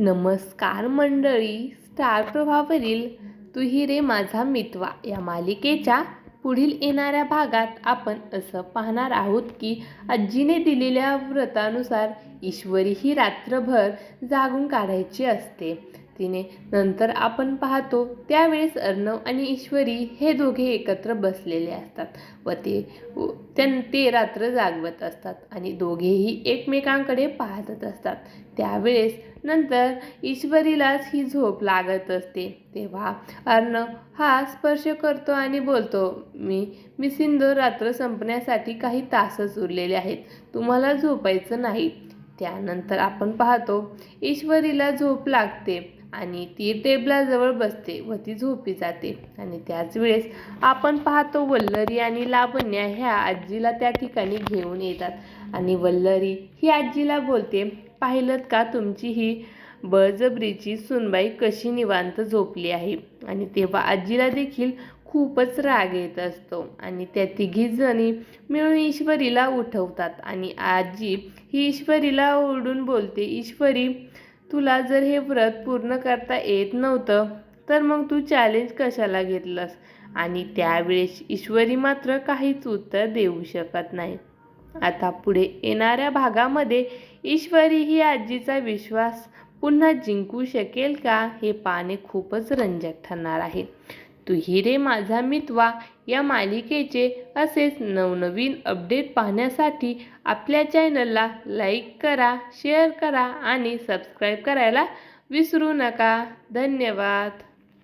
नमस्कार मंडळी स्टार प्रभावरील तू रे माझा मितवा. या मालिकेच्या पुढील येणाऱ्या भागात आपण असं पाहणार आहोत की आजीने दिलेल्या व्रतानुसार ईश्वरी ही रात्रभर जागून काढायची असते. तिने नंतर आपण पाहतो त्यावेळेस अर्णव आणि ईश्वरी हे दोघे एकत्र बसलेले असतात व ते त्यां ते रात्र जागवत असतात आणि दोघेही एकमेकांकडे पाहतच असतात. त्यावेळेस नंतर ईश्वरीलाच ही झोप लागत असते. तेव्हा अर्णव हा स्पर्श करतो आणि बोलतो मी मी सिंदूर रात्र संपण्यासाठी काही तासच उरलेले आहेत. तुम्हाला झोपायचं नाही. त्यानंतर आपण पाहतो ईश्वरीला झोप लागते. आणि ती टेबलाजवळ बसते व ती झोपी जाते. आणि त्याच वेळेस आपण पाहतो वल्लरी आणि लावण्या ह्या आजीला त्या ठिकाणी घेऊन येतात. आणि वल्लरी ही आजीला बोलते पाहिलं का तुमची ही बळजबरीची सुनबाई कशी निवांत झोपली आहे? आणि तेव्हा आजीला देखील खूपच राग येत असतो. आणि त्या तिघीजणी मिळून ईश्वरीला उठवतात. आणि आजी ही ईश्वरीला ओरडून बोलते ईश्वरी तुला जर हे व्रत पूर्ण करता येत नव्हतं तर मग तू चॅलेंज कशाला घेतलंस? आणि त्यावेळेस ईश्वरी मात्र काहीच उत्तर देऊ शकत नाही. आता पुढे येणाऱ्या भागामध्ये ईश्वरी ही आजीचा विश्वास पुन्हा जिंकू शकेल का हे पाहणे खूपच रंजक ठरणार आहे. तू रे माझा मितवा. या मालिकेचे असेच नवनवीन अपडेट पाहण्यासाठी आपल्या चॅनलला लाईक करा शेअर करा आणि सबस्क्राईब करायला विसरू नका. धन्यवाद.